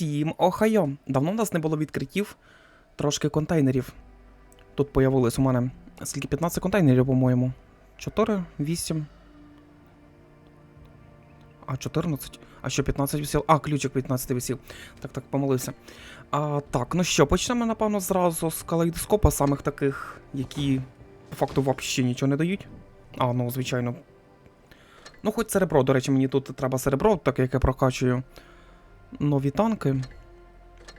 Усім охайо! Давно в нас не було відкриттів трошки контейнерів. Тут появилось у мене скільки 15 контейнерів, по-моєму. 4, 8. А, 14. А що 15 висів? А, ключик 15 висів. Так, так, помилився. А, так, ну що, почнемо, напевно, зразу з калейдоскопа, самих таких, які по факту взагалі нічого не дають. А, ну, звичайно. Ну, хоч серебро, до речі, мені тут треба серебро, так як я прокачую нові танки.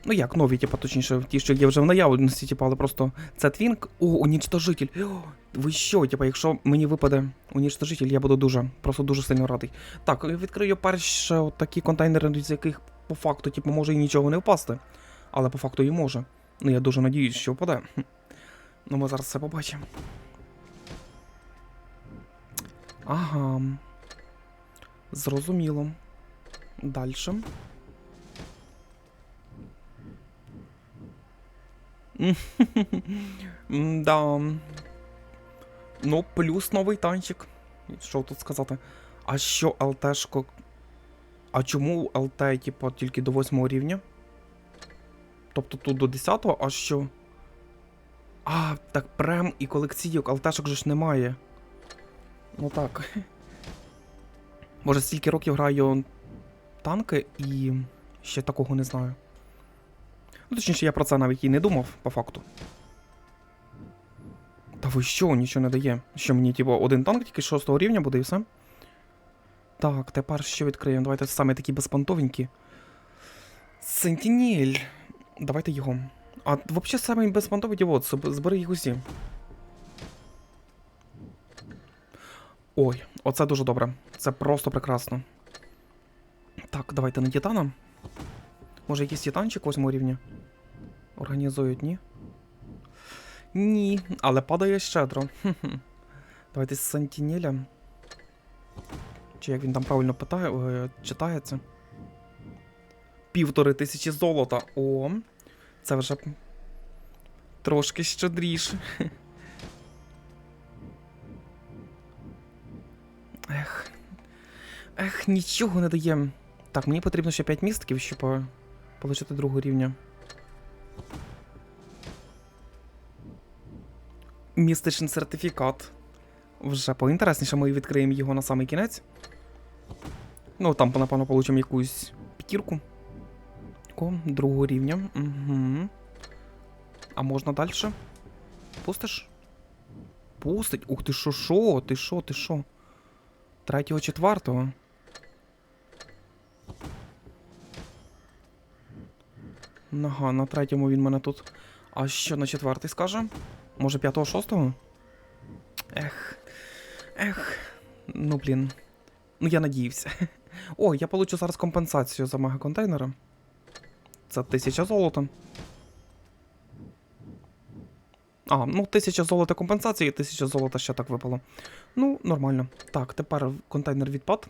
Ну як нові, типа, точніше, ті, що є вже в наявності, типа, але просто це твінк. О, унічтожитель. О, ви що, типа, якщо мені випаде унічтожитель, я буду дуже, просто дуже сильно радий. Так, відкрию перше от такі контейнери, з яких по факту, типу, може і нічого не впасти. Але по факту і може. Ну я дуже надіюсь, що впаде. Ну ми зараз все побачимо. Ага. Зрозуміло. Дальше. Да. Ну, плюс новий танчик. Що тут сказати? А що ЛТшко. А чому ЛТ, типу, тільки до 8 рівня? Тобто тут до 10, а що? А, так прем і колекційок, ЛТшок же ж немає. Ну так. Може, стільки років граю танки і ще такого не знаю. Ну, точніше, я про це навіть і не думав, по факту. Та ви що, нічого не дає? Що мені, типу, один танк тільки 6 рівня буде і все? Так, тепер що відкриємо? Давайте саме такі безпонтовенькі. Сентінель. Давайте його. А взагалі саме безпонтові дівот, збери їх усі. Ой, оце дуже добре. Це просто прекрасно. Так, давайте на титана. Може якийсь титанчик 8 рівня? Організують, ні? Ні, але падає щедро. Давайте з Сентінеля. Чи як він там правильно питає, е, читається? Півтори тисячі золота. О, це вже трошки щедріше. Ех. Ех, нічого не дає. Так, мені потрібно ще 5 містків, щоб е, отримати другого рівня. Містичний сертифікат. Вже поінтересніше, ми відкриємо його на самий кінець. Ну, там, напевно, получимо якусь п'ятірку. Другого рівня. Угу. А можна далі? Пустиш? Пустить. Ух ти що, що? Ти що, ти що? Третього, четвертого. Ага, на третьому він мене тут. А що на четвертий скаже? Може п'ятого, шостого? Ех. Ех. Ну блін. Ну я надіявся. О, я получу зараз компенсацію за мегаконтейнера. Це тисяча золота. А, ну тисяча золота компенсації, тисяча золота ще так випало. Ну, нормально. Так, тепер контейнер відпад.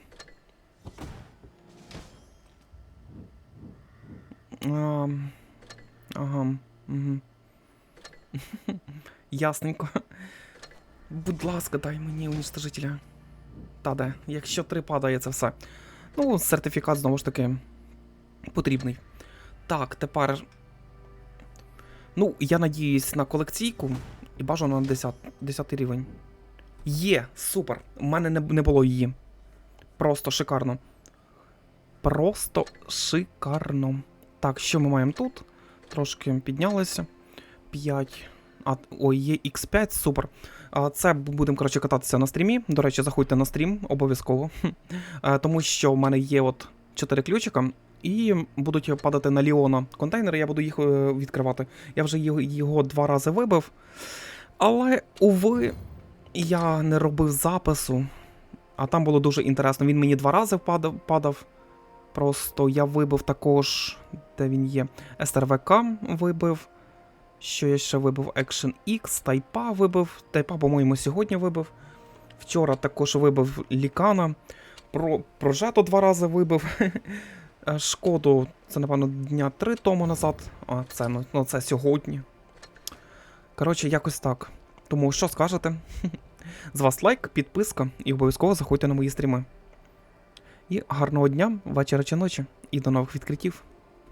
А, ага. Угу. Ясненько. Будь ласка, дай мені уничтожителя. Та де, якщо три падає, це все. Ну, сертифікат знову ж таки потрібний. Так, тепер. Ну, я надіюсь на колекційку і бажано на 10, 10 рівень. Є, супер. У мене не, не було її. Просто шикарно. Просто шикарно. Так, що ми маємо тут? Трошки піднялися. 5. А, ой, є X5, супер. Це будемо, коротше, кататися на стрімі. До речі, заходьте на стрім, обов'язково. Тому що в мене є от 4 ключика, і будуть падати на Ліона контейнери, я буду їх е, відкривати. Я вже його два рази вибив. Але, уви, я не робив запису. А там було дуже інтересно. Він мені два рази падав. падав. Просто я вибив також, де він є, СРВК вибив. Що я ще вибив Action X, Тайпа вибив. Тайпа, по-моєму, сьогодні вибив. Вчора також вибив Лікана. Про Прожето два рази вибив. Е, Шкоду, це, напевно, дня три тому назад. А, це ну, ну це сьогодні. Коротше, якось так. Тому що скажете? З вас лайк, підписка і обов'язково заходьте на мої стріми. І гарного дня, вечора чи ночі, і до нових відкриттів.